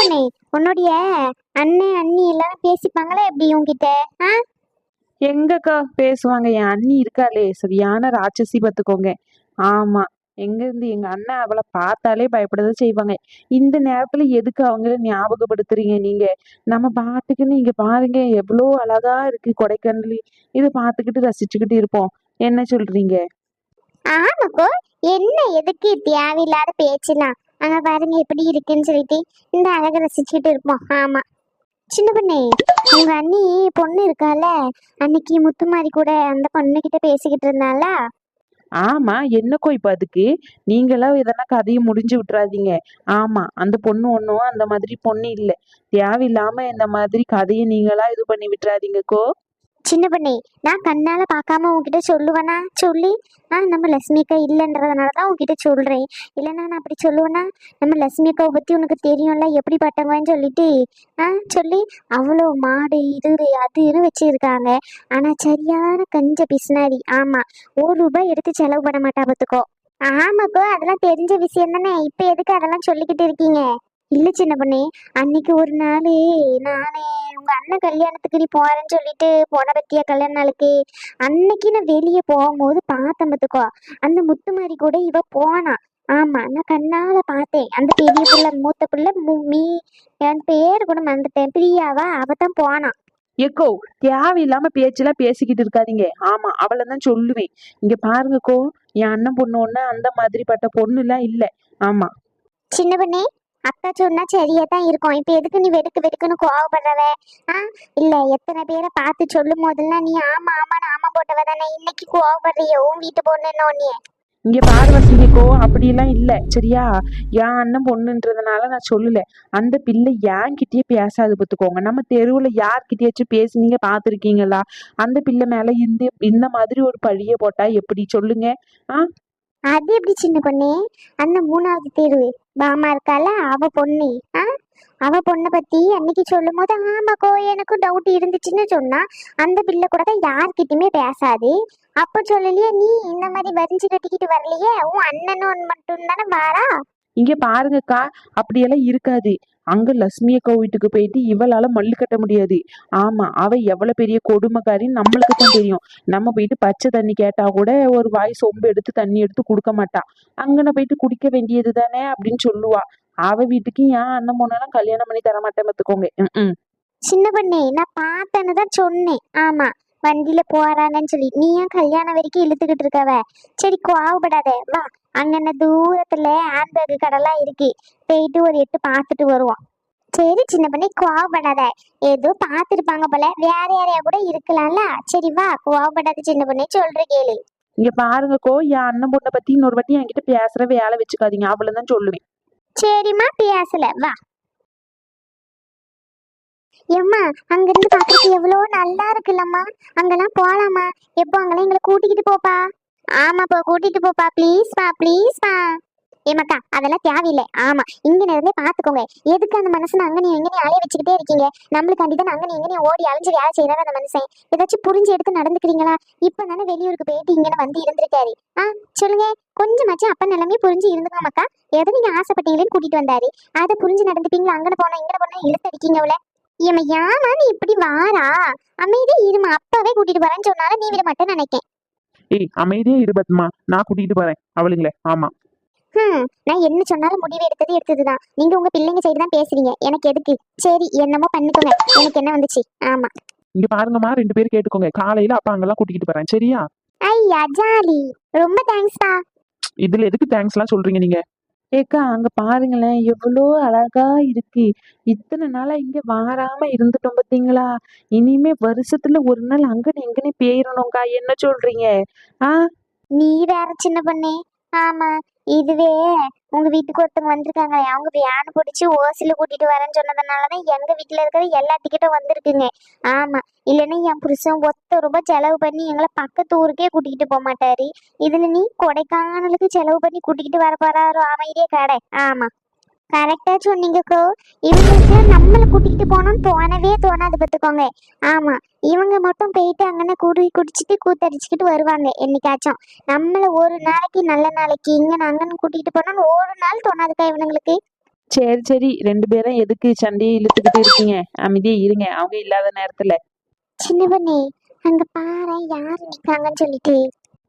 பொண்ணு உன்னுடைய அண்ணன் அண்ணி எல்லாரும் பேசிப்பாங்களா எப்படி உன்கிட்ட? ஆ? எங்கக்கா பேசுவாங்க? என் அண்ணி இருக்காளே சரியான ராட்சசி பார்த்துக்கோங்க. ஆமா எங்க இருந்து எங்க அண்ணன் அவளை பார்த்தாலே பயப்படதான் செய்வாங்க. இந்த நேரத்துல எதுக்கு அவங்கள ஞாபகப்படுத்துறீங்க நீங்க? நம்ம பாட்டுக்கு நீங்க பாருங்க எவ்வளோ அழகா இருக்கு கொடைக்கானல். இதை பார்த்துக்கிட்டு ரசிச்சுக்கிட்டு இருப்போம். என்ன சொல்றீங்க? ஆமாக்கோ என்ன எதுக்கு தேவையில்லாத பேச்சுலாம்? அங்க பாருங்க எப்படி இருக்குன்னு சொல்லிட்டு இந்த அழகை ரசிச்சுட்டு இருப்போம். ஆமா. சின்ன பொண்ணு உங்க அண்ணி பொண்ணு இருக்கால? அன்னைக்கு முத்துமாரி கூட அந்த பொண்ணு கிட்ட பேசிக்கிட்டு இருந்தால ஆமா என்னக்கோ இப்ப அதுக்கு? நீங்களா எதனா கதையை முடிஞ்சு விட்டுறாதீங்க. ஆமா அந்த பொண்ணு ஒன்றும் அந்த மாதிரி பொண்ணு இல்லை. தேவையில்லாம இந்த மாதிரி கதையை நீங்களா இது பண்ணி விட்டுறாதீங்கக்கோ. சின்ன பண்ணி நான் கண்ணால் பார்க்காம உன்கிட்ட சொல்லுவேனா? சொல்லி ஆ நம்ம லட்சுமி அக்கா இல்லைன்றதுனால தான் உன்கிட்ட சொல்கிறேன் இல்லைன்னா நான் அப்படி சொல்லுவேனா? நம்ம லட்சுமி அக்காவை பத்தி உனக்கு தெரியும்ல எப்படி பட்டங்கன்னு சொல்லிட்டு. ஆ சொல்லி அவ்வளோ மாடு இது அது இது வச்சுருக்காங்க. ஆனால் சரியான கஞ்ச பிஸ்னாரி ஆமாம் ஒரு ரூபாய் எடுத்து செலவு பண்ண மாட்டா பார்த்துக்கோ. ஆமாக்கோ அதெல்லாம் தெரிஞ்ச விஷயம் தானே. இப்போ எதுக்கு அதெல்லாம் சொல்லிக்கிட்டு இருக்கீங்க? இல்ல சின்ன பொண்ணு அன்னைக்கு ஒரு நாள் நானே உங்க அண்ணன் கல்யாணத்துக்கு நீ போறேன்னு சொல்லிட்டு போன பத்தியா கல்யாண நாளுக்கு அன்னைக்கு நான் வெளியே போகும்போது பார்த்தேன் பார்த்துக்கோ. அந்த முத்துமாரி கூட இவ போனா. ஆமா நான் கண்ணால பார்த்தேன். அந்த பெரிய பிள்ளை மூத்த பிள்ளை மு- என் பேர் கூட மறந்துட்டேன். பிரியாவா? அவ தான் போனா. எக்கோ தேவையில்லாம பேச்செல்லாம் பேசிக்கிட்டு இருக்காதீங்க. ஆமா அவளை தான் சொல்லுவேன். இங்க பாருங்கக்கோ என் அண்ணன் பொண்ணு ஒண்ணு அந்த மாதிரிப்பட்ட பொண்ணு எல்லாம் இல்ல. ஆமா. சின்ன பொண்ணே அக்கா சொன்னா சரியா தான் இருக்கும். இப்ப எதுக்கு நீ வெடுக்கு வெடுக்குன்னு கோவப்படுறவ? ஆ? இல்ல எத்தனை பேரை பார்த்து சொல்லும் போதெல்லாம் நீ ஆமா ஆமான்னு ஆமா போட்டவ தானே. இன்னைக்கு கோவப்படுறிய உன் வீட்டு பொண்ணுன்னு ஒன்னே இங்க பாரு வசந்திக்கோ அப்படியெல்லாம் இல்ல சரியா? என் அண்ணன் பொண்ணுன்றதுனால நான் சொல்லல. அந்த பிள்ளை என்கிட்டயே பேசாது பார்த்துக்கோங்க நம்ம தெருவுல யார்கிட்டயாச்சும் பேசி நீங்க பாத்திருக்கீங்களா? அந்த பிள்ளை மேல இந்த இந்த மாதிரி ஒரு பழிய போட்டா எப்படி? சொல்லுங்க. ஆ? அது எப்படி சின்ன பொண்ணு? அந்த மூணாவது தெரு பாமா இருக்கால அவ பொண்ணு. ஆ? அவ பொண்ணை பத்தி அன்னைக்கு சொல்லும் போது ஆமாக்கோ எனக்கும் டவுட் இருந்துச்சுன்னு சொன்னா அந்த பிள்ளை கூட தான் யார்கிட்டயுமே பேசாது. அப்ப சொல்லலையே நீ இந்த மாதிரி வரிஞ்சு கட்டிக்கிட்டு வரலையே? உன் அண்ணனும் மட்டும் தானே வாரா? இங்க பாருங்கக்கா அப்படியெல்லாம் இருக்காது. அங்க லட்சுமி அக்கா வீட்டுக்கு போயிட்டு இவளால மல்லு கட்ட முடியாது. ஆமா அவ எவ்வளவு பெரிய கொடுமைக்காரின்னு நம்மளுக்கு தான் தெரியும். நம்ம போயிட்டு பச்சை தண்ணி கேட்டா கூட ஒரு வாய் சொம்பு எடுத்து தண்ணி எடுத்து கொடுக்க மாட்டா. அங்கன போயிட்டு குடிக்க வேண்டியது தானே அப்படின்னு சொல்லுவா. அவ வீட்டுக்கு ஏன் அண்ணன் போனாலும் கல்யாணம் பண்ணி தர மாட்டேன் பார்த்துக்கோங்க. ம் சின்ன பண்ணே நான் பார்த்தேன்னு தான் சொன்னேன். ஆமா வண்டியில போறாங்கன்னு சொல்லி. நீ ஏன் கல்யாணம் வரைக்கும் இழுத்துக்கிட்டு இருக்கவ? சரி கோவப்படாத. வா. அங்கன தூரத்துல ஹேண்ட்பேக் கடைலாம் இருக்கு. போயிட்டு ஒரு எட்டு பார்த்துட்டு வருவோம். சரி சின்ன பண்ணி கோவப்படாத. ஏதோ பார்த்துருப்பாங்க போல. வேற யாரையா கூட இருக்கலாம்ல? சரி வா. கோவப்படாத சின்ன பண்ணி சொல்ற கேளு. இங்க பாருங்கக்கோ என் அண்ணன் பொண்ணை பத்தி இன்னொரு வாட்டி என்கிட்ட பேசுற வேலை வச்சுக்காதீங்க. அவளை தான் சொல்லுவேன். சரிம்மா பேசல. வா. எம்மா அங்கிருந்து பார்க்கறதுக்கு எவ்வளோ நல்லா இருக்குல்லம்மா. அங்கெல்லாம் போலாமா எப்போ அங்கெல்லாம் எங்களை கூட்டிக்கிட்டு போப்பா? ஆமாப்பா கூட்டிட்டு போப்பா. ப்ளீஸ்ப்பா ப்ளீஸ்ப்பா ஏமாக்கா அதெல்லாம் தேவையில்லை. ஆமா இங்க இருந்தே பாத்துக்கோங்க. எதுக்கு அந்த மனுஷன் அங்க நீ எங்க அலைய வச்சுக்கிட்டே இருக்கீங்க? நம்மளுக்காண்டி தான் அங்க நீ ஓடி அழிஞ்சு வேலை செய்யறாரு அந்த மனுஷன். ஏதாச்சும் புரிஞ்சு எடுத்து நடந்துக்கிறீங்களா? இப்ப தானே வெளியூருக்கு போயிட்டு இங்க வந்து இருந்திருக்காரு. ஆ சொல்லுங்க. கொஞ்சமாச்சும் அப்ப நிலைமை புரிஞ்சு இருந்துக்கோமாக்கா எதை நீங்க ஆசைப்பட்டீங்களேன்னு கூட்டிட்டு வந்தாரு. அதை புரிஞ்சு நடந்துப்பீங்களா? அங்கே போனா இங்கே போனா இழுத்தடிக்கீங்க அவளை. ஏமா ஏமா நீ இப்படி வாரா? அமைதி இருமா அப்பவே கூட்டிட்டு வரேன்னு சொன்னாலும் நீ விட மாட்டேன்னு நினைக்கேன். ஏய் அமைதியா இரு பத்மா. நான் கூட்டிட்டு போறேன். அவளுங்களே ஆமா. ஹம். நான் என்ன சொன்னாலும் முடிவு எடுத்தது எடுத்ததுதான். நீங்க உங்க பிள்ளைங்க சைடு தான் பேசுறீங்க. எனக்கு எதுக்கு? சரி என்னமோ பண்ணிக்கோங்க. எனக்கு என்ன வந்துச்சு? ஆமா. இங்க பாருங்கம்மா ரெண்டு பேரும் கேட்டுக்கோங்க. காலையில அப்பா அங்கெல்லாம் கூட்டிட்டு போறேன். சரியா? ஐயா ஜாலி. ரொம்ப தேங்க்ஸ்பா இதுல எதுக்கு தேங்க்ஸ் எல்லாம் சொல்றீங்க நீங்க? ஏக்கா அங்க பாருங்களேன் எவ்வளோ அழகா இருக்கு. இத்தனை நாளா இங்க வாராம இருந்துட்டோம் பாத்தீங்களா இனிமே வருஷத்துல ஒரு நாள் அங்கன்னு எங்கன்னு போயிடணும்க்கா என்ன சொல்றீங்க? ஆ? நீ வேற சின்ன பண்ணே. ஆமா இதுவே உங்க வீட்டுக்கு ஒருத்தவங்க வந்திருக்காங்க அவங்க வேன் பிடிச்சி ஓசில கூட்டிட்டு வரேன்னு சொன்னதுனாலதான் எங்க வீட்டுல இருக்கிற எல்லா டிக்கெட்டும் வந்திருக்குங்க. ஆமா இல்லைன்னா என் புருஷன் ஒத்த ரூபாய் செலவு பண்ணி எங்களை பக்கத்து ஊருக்கே கூட்டிகிட்டு போக மாட்டாரு. இதுல நீ கொடைக்கானலுக்கு செலவு பண்ணி கூட்டிகிட்டு வர போறாரோ அமைதியே கடை. ஆமா. கரெக்டா சொன்னீங்கக்கோ இவங்களுக்கு நம்மளை கூட்டிகிட்டு போகணும்னு தோணவே தோணாது பார்த்துக்கோங்க. ஆமா இவங்க மட்டும் போயிட்டு அங்கன குடி குடிச்சிட்டு கூத்தடிச்சுக்கிட்டு வருவாங்க என்னைக்காச்சும். நம்மள ஒரு நாளைக்கு நல்ல நாளைக்கு இங்க அங்கன்னு கூட்டிகிட்டு போனோம்னு ஒரு நாள் தோணாதுக்கா இவனுங்களுக்கு? சரி சரி. ரெண்டு பேரும் எதுக்கு சண்டையை இழுத்துக்கிட்டு இருக்கீங்க? அமைதியா இருங்க அவங்க இல்லாத நேரத்துல. சின்ன பொண்ணே அங்க பாரு யார் நிக்காங்கன்னு சொல்லிட்டு.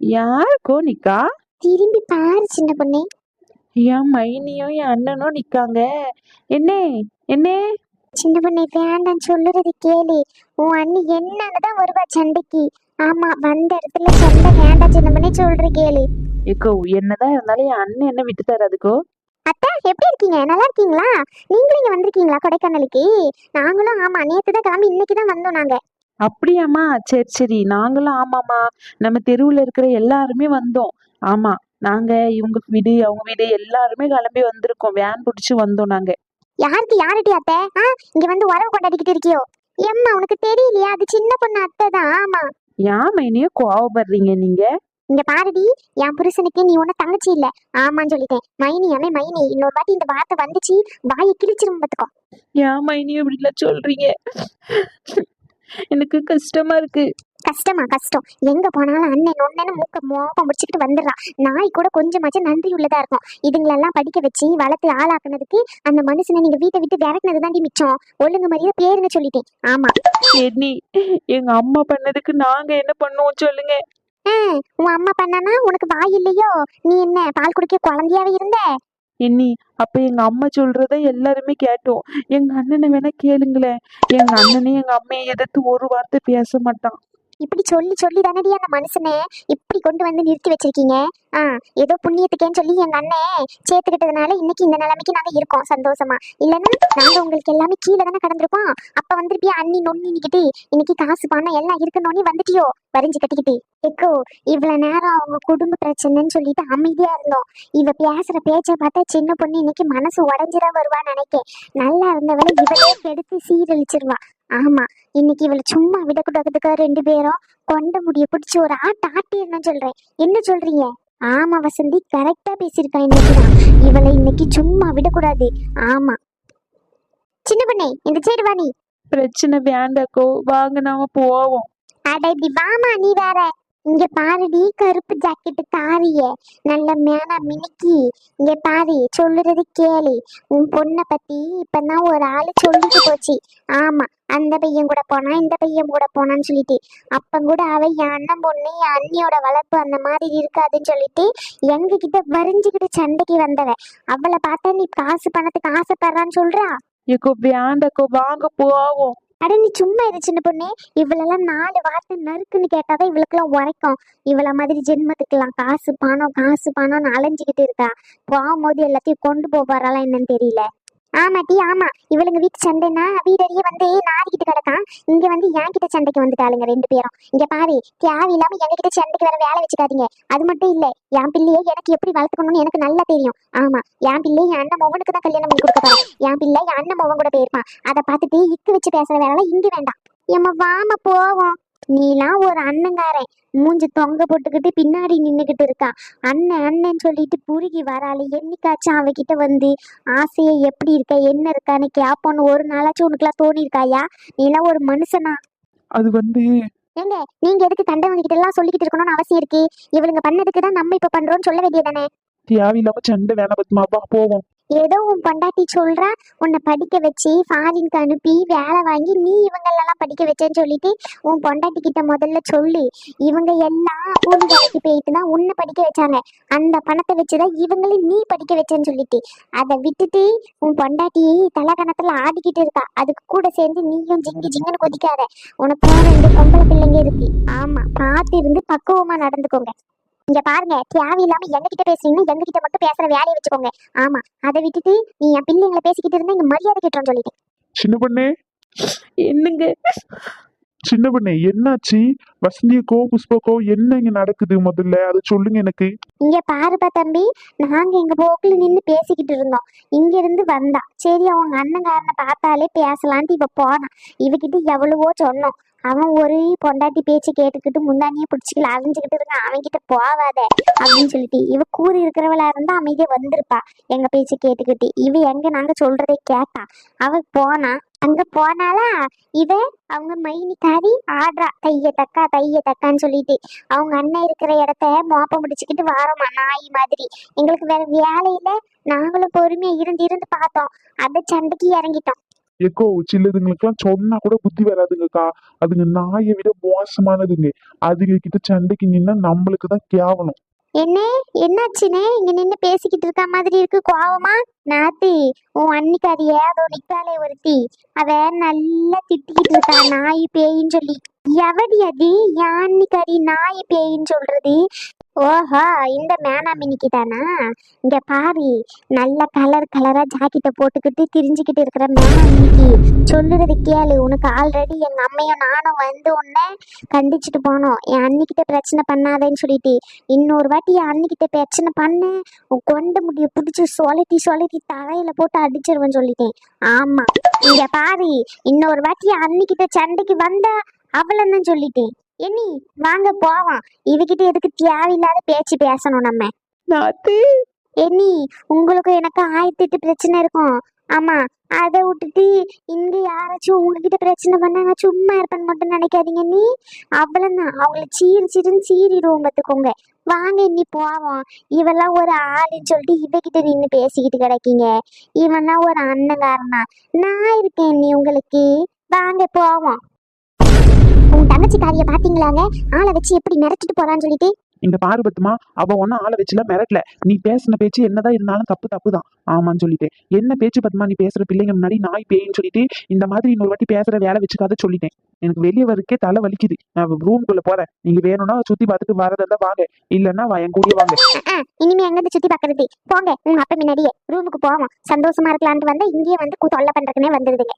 யாருக்கோ நிக்கா? திரும்பி பாரு சின்ன பொண்ணே. என் மைனியும் என் அண்ணனும் நிக்காங்க. என்ன என்ன? சின்ன பொண்ணே வேண்டாம் சொல்லுறது கேளு. உன் அண்ணி என்னன்னு தான் வருவா சண்டைக்கு. ஆமா வந்த இடத்துல சண்டை வேண்டாம் சின்ன பொண்ணே சொல்ற கேளு. ஏக்கோ என்னதான் இருந்தாலும் என் அண்ணன் என்ன விட்டு தராதுக்கோ அத்தை எப்படி இருக்கீங்க? நல்லா இருக்கீங்களா? நீங்களும் இங்க வந்திருக்கீங்களா கொடைக்கானலுக்கு? நாங்களும் ஆமா நேத்து தான் கிளம்பி இன்னைக்கு தான் வந்தோம் நாங்க. அப்படியாம்மா? சரி சரி. நாங்களும் ஆமாம்மா. நம்ம தெருவுல இருக்கிற எல்லாருமே வந்தோம். ஆமா நாங்க இவங்க வீடு அவங்க வீடு எல்லாருமே கிளம்பி வந்திருக்கோம். வேன் பிடிச்சு வந்தோம் நாங்க. யாருக்கு யாருடி அத்தை? ஆ இங்க வந்து உறவு கொண்டாடிக்கிட்டு இருக்கியோ? எம்மா உனக்கு தெரியலையா? அது சின்ன பொண்ணு அத்தை தான். ஆமா. ஏன் மைனியோ கோவப்படுறீங்க நீங்க? இங்க பாருடி என் புருஷனுக்கு நீ ஒன்னும் தங்கச்சி இல்ல. ஆமான்னு சொல்லிட்டேன். மைனி அம்மே மைனி இன்னொரு வாட்டி இந்த வார்த்தை வந்துச்சு வாயை கிழிச்சிரும் பாத்துக்கோ. ஏன் மைனியோ இப்படிலாம் சொல்றீங்க? எனக்கு கஷ்டமா இருக்கு. கஷ்டமா கஷ்டம். எங்க போனாலும் அண்ணன் ஒன்னேன்னு மூக்க மோப்பம் முடிச்சுக்கிட்டு வந்துடுறான். நாய் கூட கொஞ்சமாச்சும் நன்றி உள்ளதா இருக்கும். இதுங்களெல்லாம் படிக்க வச்சு வளர்த்து ஆளாக்குனதுக்கு அந்த மனுஷனை நீங்க வீட்டை விட்டு விரட்டினது தாண்டி மிச்சம். ஒழுங்கு மாதிரியே பேருன்னு சொல்லிட்டேன். ஆமா. எண்ணி எங்க அம்மா பண்ணதுக்கு நாங்க என்ன பண்ணுவோம் சொல்லுங்க. உன் அம்மா பண்ணனா உனக்கு வாய் இல்லையோ? நீ என்ன பால் குடிக்க குழந்தையாவே இருந்த? எண்ணி அப்ப எங்க அம்மா சொல்றத எல்லாருமே கேட்டோம். எங்க அண்ணனை வேணா கேளுங்களேன். எங்க அண்ணனே எங்க அம்மையை எதிர்த்து ஒரு வார்த்தை பேச மாட்டான். இப்படி சொல்லி சொல்லி தானடி அந்த மனுஷனை இப்படி கொண்டு வந்து நிறுத்தி வச்சிருக்கீங்க? ஆ ஏதோ புண்ணியத்துக்கேன்னு சொல்லி எங்க அண்ணே சேர்த்துக்கிட்டதுனால இன்னைக்கு இந்த நிலைமைக்கு நாங்க இருக்கோம் சந்தோஷமா. இல்லைன்னா நாங்க உங்களுக்கு எல்லாமே கீழே தானே கடந்திருப்போம் அப்ப வந்துருப்பியா அண்ணி நொண்ணிக்கிட்டு இன்னைக்கு காசு பணம் எல்லாம் இருக்கணும்னு வந்துட்டியோ? வரிஞ்சு கட்டிக்கிட்டு. எக்கோ இவ்வளவு நேரம் அவங்க குடும்ப பிரச்சனைன்னு சொல்லிட்டு அமைதியா இருந்தோம். இவ பேசுற பேச்சை பார்த்தா சின்ன பொண்ணு இன்னைக்கு மனசு உடஞ்சிட வருவான்னு நினைக்கேன். நல்லா இருந்தவளை இவளே கெடுத்து சீரழிச்சிருவா. ஆமா இன்னைக்கு இவளை சும்மா விடக்கூடாதுக்கா ரெண்டு பேரும் கொண்ட முடிய பிடிச்சி ஒரு ஆட்டு ஆட்டிடணும் சொல்றேன். என்ன சொல்றீங்க? ஆமா வசந்தி கரெக்டா பேசியிருக்கா இன்னைக்கு தான். இவளை இன்னைக்கு சும்மா விடக்கூடாது. ஆமா. சின்ன பொண்ணே இந்த சைடு வா நீ? பிரச்சனை வேண்டாக்கோ வாங்க நாம போவோம். அட இப்படி வாமா நீ வேற. இங்க பாருடி கருப்பு ஜாக்கெட்டு தாரிய நல்ல மேனா மினுக்கி. இங்க பாரு சொல்லுறது கேளு. உன் பொண்ணை பத்தி இப்பதான் ஒரு ஆளு சொல்லிட்டு போச்சு. ஆமா அந்த பையன் கூட போனா இந்த பையன் கூட போனான்னு சொல்லிட்டு. அப்ப கூட அவ என் அண்ணன் பொண்ணு என் அண்ணியோட வளர்ப்பு அந்த மாதிரி இருக்காதுன்னு சொல்லிட்டு எங்க கிட்ட வரிஞ்சுக்கிட்டு சண்டைக்கு வந்தவ. அவளை பார்த்தா நீ காசு பணத்துக்கு ஆசைப்படுறான்னு சொல்றா? ஏக்கோ வேண்டாக்கோ வாங்க போவோம். அட நீ சும்மா இரு சின்ன பொண்ணு. இவளெல்லாம் நாலு வார்த்தை நறுக்குன்னு கேட்டாதான் இவளுக்கெல்லாம் உரைக்கும். இவள மாதிரி ஜென்மத்துக்கெல்லாம் காசு பணம் காசு பணம்னு அலைஞ்சுக்கிட்டு இருக்கா. போகும்போது எல்லாத்தையும் கொண்டு போவாராலாம் என்னன்னு தெரியல. ஆமாட்டி ஆமா. இவளுங்க வீட்டு சண்டைனா வீடறியே வந்து நாடிக்கிட்டு கிடக்கான். இங்க வந்து என் கிட்ட சண்டைக்கு வந்துட்டாளுங்க ரெண்டு பேரும். இங்க பாரு தேவையில்லாம எங்க கிட்ட சண்டைக்கு வேற வேலை வச்சுக்காதீங்க. அது மட்டும் இல்ல என் பிள்ளையை எனக்கு எப்படி வளர்த்துக்கணும்னு எனக்கு நல்லா தெரியும். ஆமா என் பிள்ளை என் அண்ணன் மகனுக்கு தான் கல்யாணம் பண்ணி கொடுக்க போறேன். என் பிள்ளை என் அண்ணன் மகன் கூட போயிருப்பான். அதை பார்த்துட்டு இக்கு வச்சு பேசுற வேலை இங்க வேண்டாம். எம்ம வாம போவோம். நீலாம் ஒரு அண்ணங்காரன் மூஞ்சி தொங்க போட்டுக்கிட்டு பின்னாடி நின்னுகிட்டு இருக்கான் அண்ணன் அண்ணன் சொல்லிட்டு புருகி வராளு. என்னைக்காச்சும் அவகிட்ட வந்து ஆசையை எப்படி இருக்க என்ன இருக்கான்னு கேப்போன்னு ஒரு நாளாச்சும் உனக்குலாம் தோணி இருக்காயா நீலாம் ஒரு மனுஷனா? அது வந்து ஏங்க நீங்க எதுக்கு கண்டவங்க கிட்ட எல்லாம் சொல்லிக்கிட்டு இருக்கணும்னு அவசியம் இருக்கு? இவளுங்க பண்ணதுக்கு தான் நம்ம இப்ப பண்றோம்னு சொல்ல வேண்டியதானே தேவையில்லாம சண்டை வேணாம் பத்மா வா போவோம். ஏதோ உன் பொண்டாட்டி சொல்றா உன்னை படிக்க வச்சு ஃபாரினுக்கு அனுப்பி வேலை வாங்கி நீ இவங்களெல்லாம் படிக்க வச்சேன்னு சொல்லிட்டு உன் பொண்டாட்டி கிட்ட முதல்ல சொல்லு. இவங்க எல்லாம் கூலி வேலைக்கு போயிட்டு தான் உன்னை படிக்க வச்சாங்க. அந்த பணத்தை வச்சுதான் இவங்களையும் நீ படிக்க வச்சேன்னு சொல்லிட்டு. அதை விட்டுட்டு உன் பொண்டாட்டி தலைக்கணத்துல ஆடிக்கிட்டு இருக்கா. அதுக்கு கூட சேர்ந்து நீயும் ஜிங்கு ஜிங்குன்னு கொதிக்காத. உனக்கு ரெண்டு பொம்பளை பிள்ளைங்க இருக்கு. ஆமா பார்த்து இருந்து பக்குவமா நடந்துக்கோங்க. இங்க பாருங்க தேவையில்லாம எங்ககிட்ட பேசுறீங்கன்னா எங்ககிட்ட மட்டும் பேசுற வேலையை வச்சுக்கோங்க. ஆமா அதை விட்டுட்டு நீ என் பிள்ளைங்களை பேசிக்கிட்டு இருந்தா இங்க மரியாதை கேட்டோம்னு சொல்லிட்டேன். சின்ன பொண்ணே. என்னங்க? சின்ன பொண்ணே என்னாச்சு? வசந்தியக்கோ புஷ்பக்கோ என்ன இங்க நடக்குது முதல்ல? அதை சொல்லுங்க எனக்கு. இங்க பாருப்பா தம்பி நாங்க எங்க போக்குல நின்னு பேசிக்கிட்டு இருந்தோம். இங்க இருந்து வந்தா. சரி அவங்க அண்ணங்காரனை பார்த்தாலே பேசலான்ட்டு இவ போனான் இவகிட்ட எவ்வளவோ சொன்னோம். அவன் ஒரு பொண்டாட்டி பேச்சு கேட்டுக்கிட்டு முந்தானியே பிடிச்சிக்கல அலைஞ்சுக்கிட்டு இருக்கான் அவன்கிட்ட போவாத அப்படின்னு சொல்லிட்டு இவ கூறி இருக்கிறவளா இருந்தா அமைதியா வந்திருப்பா. எங்க பேச்சு கேட்டுக்கிட்டு இவ எங்க நாங்க சொல்றதை கேட்டா. அவ போனா அங்க போனாலா இவ அவங்க மைனிக்காரி ஆடுறா. தைய தக்கா தைய தக்கான்னு சொல்லிட்டு அவங்க அண்ணன் இருக்கிற இடத்த மோப்பம் முடிச்சுக்கிட்டு வாரோமா நாய் மாதிரி. எங்களுக்கு வேற வேலையில நாங்களும் பொறுமையா இருந்து இருந்து பார்த்தோம். அந்த சண்டைக்கு இறங்கிட்டோம். எக்கோ சின்னதுங்களுக்கெல்லாம் சொன்னா கூட புத்தி வராதுங்கக்கா. அதுங்க நாயை விட மோசமானதுங்க. அதுங்க கிட்ட சண்டைக்கு நின்னா நம்மளுக்கு தான் கேவலம். என்ன என்னாச்சுனே? இங்க நின்னு பேசிக்கிட்டு இருக்க மாதிரி இருக்கு கோவமா? நாத்தி உன் அன்னிக்காரிய அதோ நிக்காலே ஒருத்தி. அவ நல்லா திட்டிக்கிட்டு இருக்கா நாய் பேயின்னு சொல்லி. எவடி அது? என் அன்னிக்காரி நாய் பேயின்னு சொல்றது? ஓஹோ இந்த மேனா மினிக்கு தானா இங்க பாரு நல்ல கலர் கலரா ஜாக்கெட்டை போட்டுக்கிட்டு திரிஞ்சுக்கிட்டு இருக்கிற மேனா மினிக்கு. சொல்லுறது கேளு உனக்கு ஆல்ரெடி எங்க அம்மையும் நானும் வந்து உன்னை கண்டிச்சுட்டு போனோம். என் அன்னிக்கிட்ட பிரச்சனை பண்ணாதேன்னு சொல்லிட்டு. இன்னொரு வாட்டி என் அன்னிக்கிட்ட பிரச்சனை பண்ண. உன் கொண்ட முடிய பிடிச்சி சொலட்டி சொலட்டி தலையில போட்டு அடிச்சிருவேன் சொல்லிட்டேன். ஆமா. இங்க பாரு இன்னொரு வாட்டி என் அன்னிக்கிட்ட சண்டைக்கு வந்தா அவளன்னு சொல்லிட்டேன். என்னி வாங்க போவோம். இவகிட்ட எதுக்கு தேவையில்லாத பேச்சு பேசணும் நம்ம? என்னி உங்களுக்கு எனக்கு ஆயிரத்தி எட்டு பிரச்சனை இருக்கும். ஆமா அதை விட்டுட்டு இங்க யாராச்சும் உங்ககிட்ட பிரச்சனை பண்ணா நான் சும்மா இருப்பேன்னு மட்டும் நினைக்காதீங்க நீ அவ்வளவுதான். அவங்கள சீரி சீருன்னு சீறிடுவோம் பார்த்துக்கோங்க. வாங்க இன்னி போவோம். இவெல்லாம் ஒரு ஆளுன்னு சொல்லிட்டு இவகிட்ட நின்று பேசிக்கிட்டு கிடைக்கீங்க. இவன்லாம் ஒரு அண்ணங்காரனா? நான் இருக்கேன் நீ உங்களுக்கு. வாங்க போவோம். உங்க தங்கச்சி காரிய பாத்தீங்களாங்க? ஆளை வச்சு எப்படி மிரட்டிட்டு போறான்னு சொல்லிட்டு. இங்க பாரு பத்துமா அவ ஒன்னும் ஆளை வச்சுல மிரட்டல. நீ பேசின பேச்சு என்னதான் இருந்தாலும் தப்பு தப்பு தான். ஆமான்னு சொல்லிட்டேன். என்ன பேச்சு பத்துமா நீ பேசுற பிள்ளைங்க முன்னாடி நாய் பேயின்னு சொல்லிட்டு இந்த மாதிரி இன்னொரு வாட்டி பேசுற வேலை வச்சுக்காத சொல்லிட்டேன். எனக்கு வெளியே வரக்கே தலை வலிக்குது. நான் ரூம்குள்ள போறேன். நீங்க வேணும்னா சுத்தி பார்த்துட்டு வரதா இருந்தா வாங்க. இல்லைன்னா என் கூடயே வாங்க. இனிமே எங்கிருந்து சுத்தி பாக்குறது போங்க உங்க அப்பா முன்னாடியே ரூமுக்கு போவோம். சந்தோஷமா இருக்கலான்ட்டு வந்தா இங்கேயே வந்து தொல்லை பண்றதுக்குனே வந்துருதுங்க.